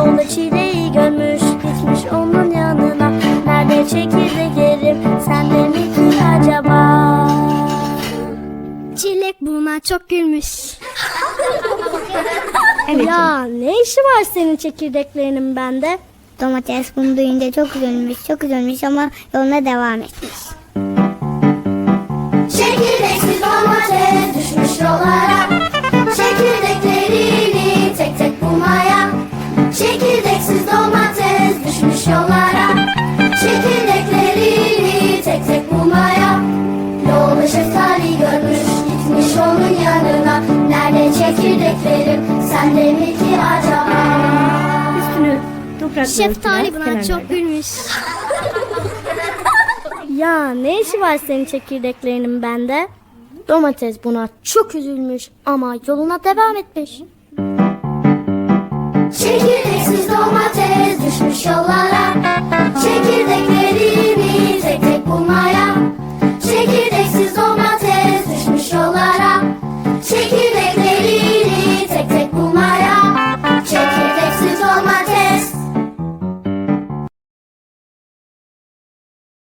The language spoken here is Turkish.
Yolda çileyi görmüş gitmiş onun yanına Nerede çekirde gerim sen de mi ki acaba Çilek buna çok gülmüş evet. Ya ne işi var senin çekirdeklerinin bende? Domates bunu duyunca çok üzülmüş, çok üzülmüş ama yoluna devam etmiş. çıkartmamışsın. Şeftali buna çok gülmüş. ya ne işi var senin çekirdeklerinin bende? Domates buna çok üzülmüş ama yoluna devam etmiş. Çekirdeksiz domates düşmüş yollara Çekirdeklerini tek tek bulmaya Çekirdeksiz domates düşmüş yollara